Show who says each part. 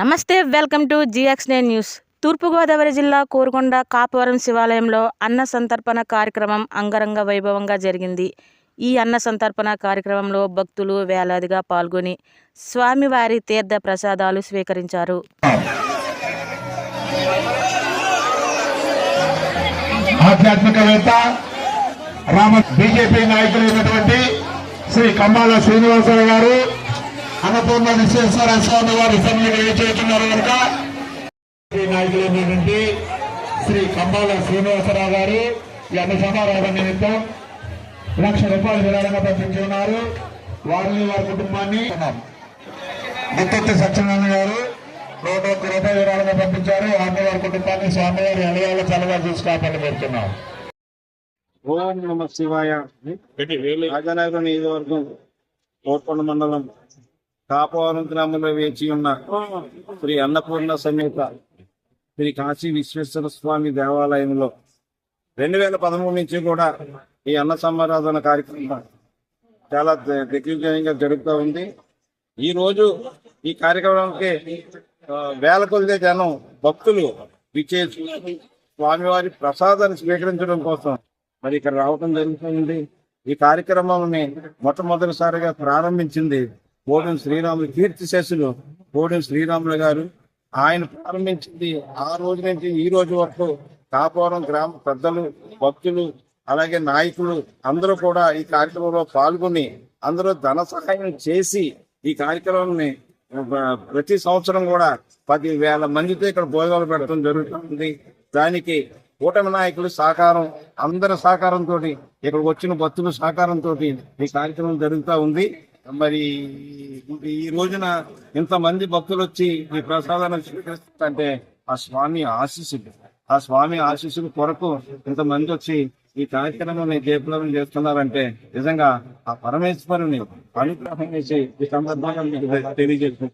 Speaker 1: నమస్తే welcome to GX nine news. తూర్పుగోదావరి జిల్లా కోరుకొండ కాపవరం శివాలయంలో అన్న సంతర్పణ కార్యక్రమం అంగరంగ వైభవంగా జరిగింది. ఈ అన్న సంతర్పణ కార్యక్రమంలో భక్తులు వేలాదిగా పాల్గొని స్వామివారి తీర్థ ప్రసాదాలు స్వీకరించారు.
Speaker 2: ఆధ్యాత్మికవేత్త రామ బీజేపీ శ్రీ కమ్మాల శ్రీనివాసరావు గారు అన్నపూర్ణ విశ్వేశ్వర స్వామి వారి సన్నిధిలో చేస్తున్నారు కనుక నాయకులైనటువంటి శ్రీ కమ్మాల శ్రీనివాసరావు గారు ఈ అన్న సమారాధన నిమిత్తం లక్ష రూపాయలు విరాళంగా పంపించి ఉన్నారు వారిని వారి కుటుంబాన్ని ముత్తొత్తి సత్యనారాయణ గారు నూట ఒక్క రూపాయలు విరాళంగా పంపించారు. వారిని వారి కుటుంబాన్ని స్వామివారి అలయాల చల్లగా చూసి కాపాడి పెడుతున్నాం.
Speaker 3: ఓం నమ శివాయ రాజనగరం నియోజకవర్గం కోట్కొండ మండలం కాపవరం వేచి ఉన్న శ్రీ అన్నపూర్ణ సమేత శ్రీ కాశీ విశ్వేశ్వర స్వామి దేవాలయంలో రెండు వేల పదమూడు నుంచి కూడా ఈ అన్న సమారాధన కార్యక్రమం చాలా దిగ్విజయంగా జరుగుతూ ఉంది. ఈ రోజు ఈ కార్యక్రమానికి వేల కొద్ది జనం భక్తులు విచ్చేసి స్వామివారి ప్రసాదాన్ని స్వీకరించడం కోసం మరి ఇక్కడ రావటం జరుగుతుంది ఈ కార్యక్రమాన్ని మొట్టమొదటిసారిగా ప్రారంభించింది కోడెం శ్రీరాములు కీర్తి శేషులు కోడెం శ్రీరాములు గారు ఆయన ప్రారంభించింది ఆ రోజు నుంచి ఈ రోజు వరకు కాపురం గ్రామ పెద్దలు భక్తులు అలాగే నాయకులు అందరూ కూడా ఈ కార్యక్రమంలో పాల్గొని అందరూ ధన సహాయం చేసి ఈ కార్యక్రమాన్ని ప్రతి సంవత్సరం కూడా పది వేల మందితో ఇక్కడ భోజనాలు పెట్టడం జరుగుతుంది. దానికి కూటమి నాయకులు సహకారం అందరి సహకారంతో ఇక్కడికి వచ్చిన భక్తుల సహకారంతో ఈ కార్యక్రమం జరుగుతూ ఉంది. మరి ఈ రోజున ఇంతమంది భక్తులు వచ్చి ఈ ప్రసాదాన్ని స్వీకరిస్తుంటే ఆ స్వామి ఆశీస్సులు. ఆ స్వామి ఆశీస్సుల కొరకు ఇంతమంది వచ్చి ఈ కార్యక్రమాన్ని జయప్రదం చేస్తున్నారంటే నిజంగా ఆ పరమేశ్వరుని అనుగ్రహం చేసి ఈ సందర్భంగా తెలియజేస్తుంది